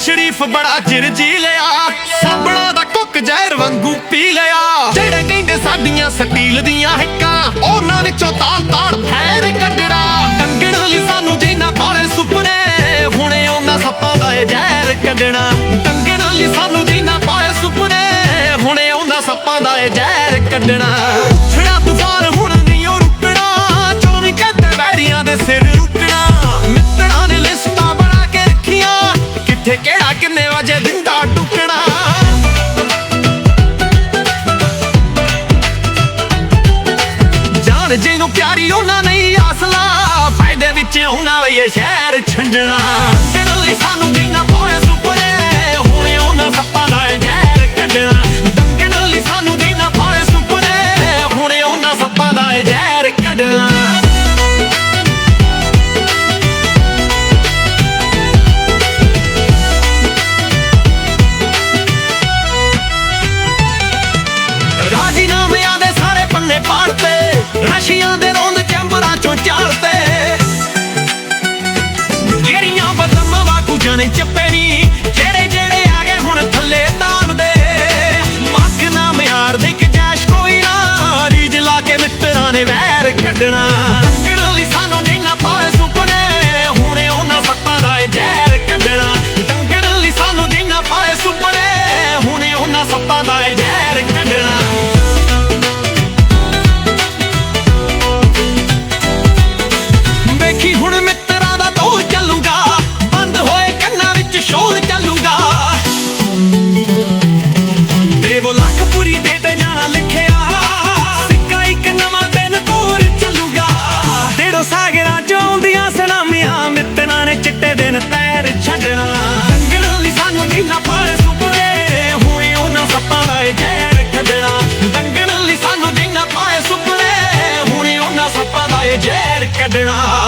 ਸ਼ਰੀਫ ਬੜਾ ਚਿਰ ਜੀ ਲਿਆ। ਸਾਬਣਾ ਦਾ ਕੁੱਕ ਜ਼ਹਿਰ ਵਾਂਗੂ ਪੀ ਲਿਆ। ਜਿਹੜੇ ਕਹਿੰਦੇ ਸਾਡੀਆਂ ਸਟੀਲ ਦੀਆਂ ਹਿੱਕਾਂ, ਉਹਨਾਂ ਵਿੱਚੋਂ ਤਾਲ ਤਾਲ ਫੈਰ ਕੱਢਣਾ। ਟੰਗਣ ਲਈ ਸਾਨੂੰ ਜਿੰਨਾ ਪਾਲੇ ਸੁਪਨੇ, ਹੁਣੇ ਉਹਨਾਂ ਸੱਪਾਂ ਦਾ ਇਹ ਜ਼ਹਿਰ ਕੱਢਣਾ। ਟੰਗਣ ਲਈ ਸਾਨੂੰ ਜਿੰਨਾ ਪਾਲੇ ਸੁਪਨੇ, ਹੁਣੇ ਉਹਨਾਂ ਸੱਪਾਂ ਦਾ ਇਹ ਜ਼ਹਿਰ ਕੱਢਣਾ। ਕਿੰਨੇ ਵਜੇ ਦਿੰਦਾ ਟੁਕਣਾ ਜਾਨ ਜਿਹਨੂੰ ਪਿਆਰੀ, ਉਹਨਾਂ ਨਹੀਂ ਆਸਲਾ। ਫਾਇਦੇ ਵਿੱਚ ਉਹਨਾਂ ਲਈ ਇਹ ਸ਼ਹਿਰ ਛੰਡਣਾ। ਦਿਲ ਲਈ ਵਾਕੂ ਚੱਪੇ ਨੀ ਜਿਹੜੇ ਜਿਹੜੇ ਆ ਗਏ ਹੁਣ ਥੱਲੇ ਤਾਣਦੇ। ਮੱਕ ਨਾ ਮਿਆਰ ਦੇ ਕਿ ਕੋਈ ਨਾ। ਰੀਜ ਲਾ ਕੇ ਮਿੱਤਰਾਂ ਨੇ ਵੈਰ ਕੱਢਣਾ। ਕਿਹੜੇ ਲਈ ਸਾਨੂੰ ਜਿੰਨਾ ਪਾਏ ਸੁਪਨੇ ਹੁਣੇ ਉਹਨਾਂ ਸੱਪਾਂ ਦਾ ਜ਼ਹਿਰ ਕੱਢਣਾ। ਡੰਗਣ ਲਈ ਸਾਨੂੰ ਜਿੰਨਾ ਪਾਏ ਸੁਪਨੇ ਹੁਣੇ ਉਹਨਾਂ ਸੱਪਾਂ ਦਾ ਜ਼ਹਿਰ വീണാ